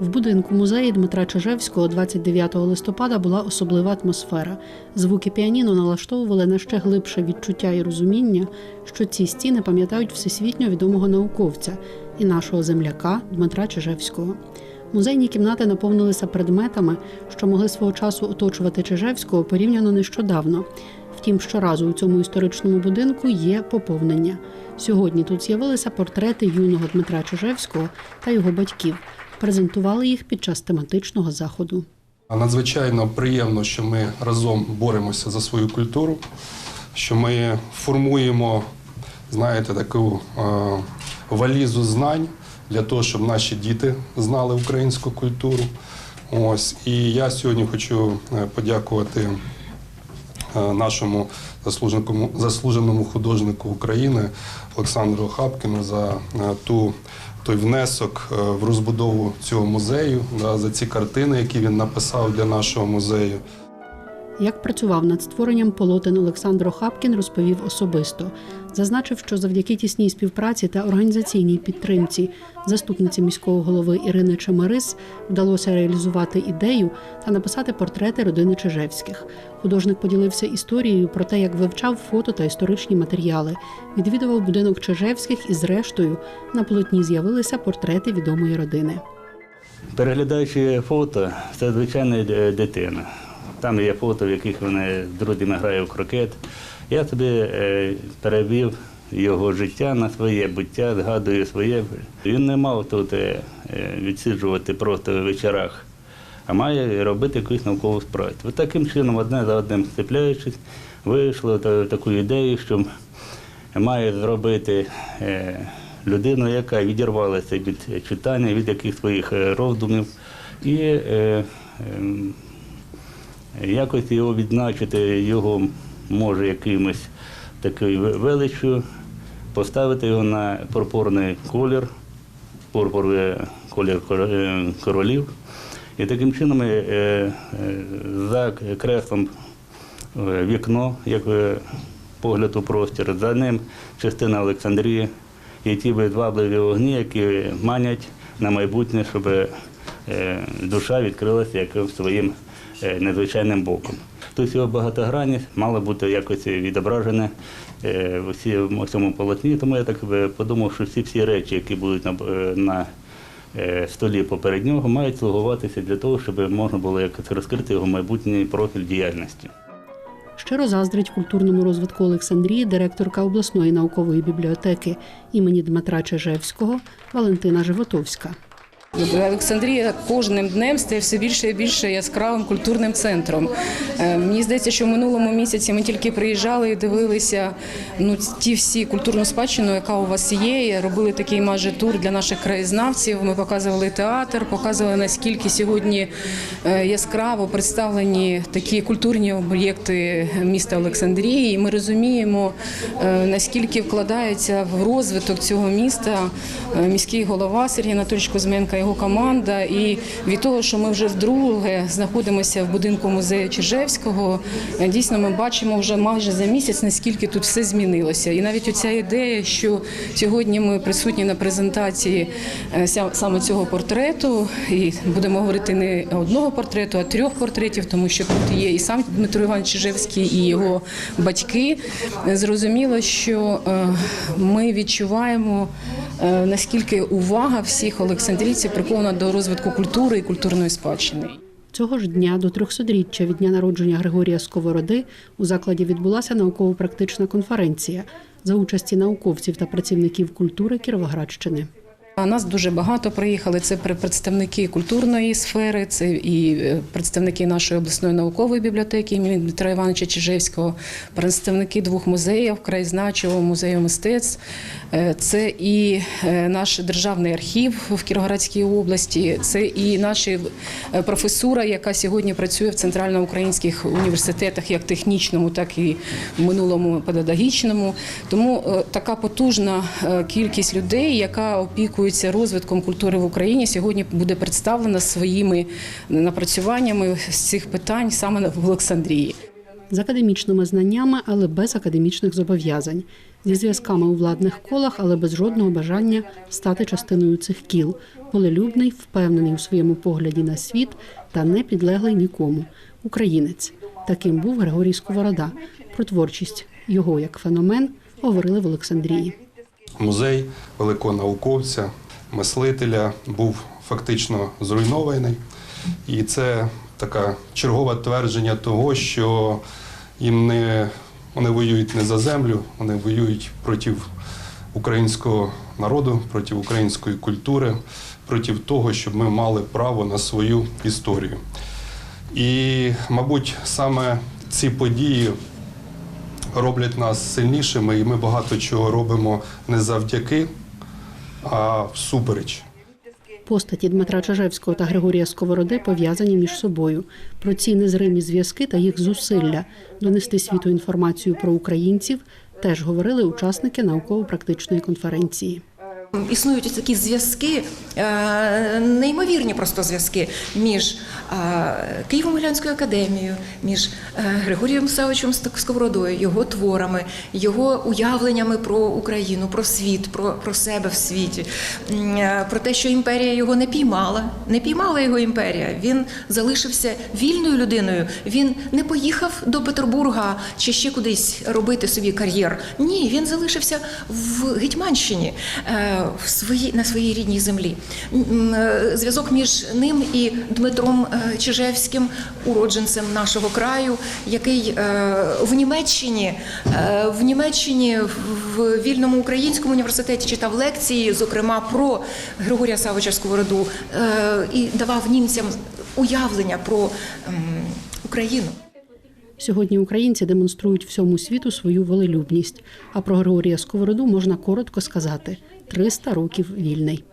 В будинку музею Дмитра Чижевського 29 листопада була особлива атмосфера. Звуки піаніно налаштовували на ще глибше відчуття і розуміння, що ці стіни пам'ятають всесвітньо відомого науковця і нашого земляка Дмитра Чижевського. Музейні кімнати наповнилися предметами, що могли свого часу оточувати Чижевського порівняно нещодавно. Втім, щоразу у цьому історичному будинку є поповнення. Сьогодні тут з'явилися портрети юного Дмитра Чижевського та його батьків. Презентували їх під час тематичного заходу. Надзвичайно приємно, що ми разом боремося за свою культуру, що ми формуємо, знаєте, таку е, валізу знань для того, щоб наші діти знали українську культуру. Ось і я сьогодні хочу е, подякувати нашому заслуженому, заслуженому художнику України Олександру Хапкіну за е, ту той внесок е, в розбудову цього музею, за ці картини, які він написав для нашого музею. Як працював над створенням полотен Олександр Хапкін розповів особисто. Зазначив, що завдяки тісній співпраці та організаційній підтримці заступниці міського голови Ірини Чемерис вдалося реалізувати ідею та написати портрети родини Чижевських. Художник поділився історією про те, як вивчав фото та історичні матеріали, відвідував будинок Чижевських і, зрештою, на полотні з'явилися портрети відомої родини. Переглядаючи фото, це звичайна дитина. Там є фото, в яких вони з друзями грають в крокет. Я собі е, перевів його життя на своє буття, згадую своє. Він не мав тут е, е, відсиджувати просто в вечорах, а має робити якусь наукову справу. Таким чином, одне за одним сцепляючись, вийшло та- таку ідею, що має зробити людину, яка відірвалася від читання, від яких своїх роздумів, і ем, якось його відзначити, його може якимось такою величчю, поставити його на пурпурний колір, пурпуровий колір е, королів. І таким чином е, е, за креслом е, вікно, як е, погляд у простір, за ним частина Олександрії і ті відвабливі вогні, які манять на майбутнє, щоб е, душа відкрилася якимось своїм е, незвичайним боком. Тобто його багатогранність мала бути якось відображена е, в цьому полотні, тому я так е, подумав, що всі всі речі, які будуть на, е, на е, столі поперед нього, мають слугуватися для того, щоб можна було якось розкрити його майбутній профіль діяльності. Щиро заздрить культурному розвитку Олександрії директорка обласної наукової бібліотеки імені Дмитра Чижевського Валентина Животовська. Олександрія кожним днем стає все більше і більше яскравим культурним центром. Е, Мені здається, що в минулому місяці ми тільки приїжджали і дивилися ну, ті всі культурну спадщину, яка у вас є. Робили такий майже тур для наших краєзнавців. Ми показували театр, показували наскільки сьогодні е, яскраво представлені такі культурні об'єкти міста Олександрії. І ми розуміємо, е, наскільки вкладається в розвиток цього міста міський голова Сергій Анатольович Кузьменко, його команда. І від того, що ми вже вдруге знаходимося в будинку музею Чижевського, дійсно ми бачимо вже майже за місяць, наскільки тут все змінилося. І навіть оця ідея, що сьогодні ми присутні на презентації е, саме цього портрету, і будемо говорити не одного портрету, а трьох портретів, тому що тут є і сам Дмитро Іванович Чижевський, і його батьки. Зрозуміло, що е, ми відчуваємо е, наскільки увага всіх олександрійців прикована до розвитку культури і культурної спадщини. Цього ж дня до 300-річчя від дня народження Григорія Сковороди у закладі відбулася науково-практична конференція за участі науковців та працівників культури Кіровоградщини. Нас дуже багато приїхали. Це представники культурної сфери, це і е, представники нашої обласної наукової бібліотеки імені Дмитра Івановича Чижевського, представники двох музеїв, краєзнавчого музею мистецтв. Е, Це і е, наш державний архів в Кіровоградській області, це і наша професура, яка сьогодні працює в центральноукраїнських університетах, як технічному, так і в минулому педагогічному. Тому така потужна кількість людей, яка опікується розвитком культури в Україні, сьогодні буде представлена своїми напрацюваннями з цих питань саме в Олександрії. з академічними знаннями, але без академічних зобов'язань. зі зв'язками у владних колах, але без жодного бажання стати частиною цих кіл. Волелюбний, впевнений у своєму погляді на світ та не підлеглий нікому. Українець. Таким був Григорій Сковорода. Про творчість його як феномен говорили в Олександрії. Музей великого науковця, мислителя був фактично зруйнований. І це таке чергове твердження того, що їм не вони воюють не за землю, вони воюють проти українського народу, проти української культури, проти того, щоб ми мали право на свою історію. І, мабуть, саме ці події роблять нас сильнішими, і ми багато чого робимо не завдяки, а всупереч. Постаті Дмитра Чажевського та Григорія Сковороди пов'язані між собою. Про ці незримі зв'язки та їх зусилля донести світу інформацію про українців теж говорили учасники науково-практичної конференції. Існують такі зв'язки, е, неймовірні просто зв'язки між е, Києво-Могилянською академією, між е, Григорієм Савичем Сковородою, його творами, його уявленнями про Україну, про світ, про, про себе в світі, про те, що імперія його не піймала, не піймала його імперія. Він залишився вільною людиною. Він не поїхав до Петербурга чи ще кудись робити собі кар'єр. Ні, він залишився в Гетьманщині в своїй на своїй рідній землі. Е, Зв'язок між ним і Дмитром е, Чижевським, уродженцем нашого краю, який е, в Німеччині, в Німеччині в вільному українському університеті читав лекції, зокрема про Григорія Савича Сковороду, і давав німцям уявлення про ем, Україну. Сьогодні українці демонструють всьому світу свою волелюбність. А про Григорія Сковороду можна коротко сказати: 300 років вільний.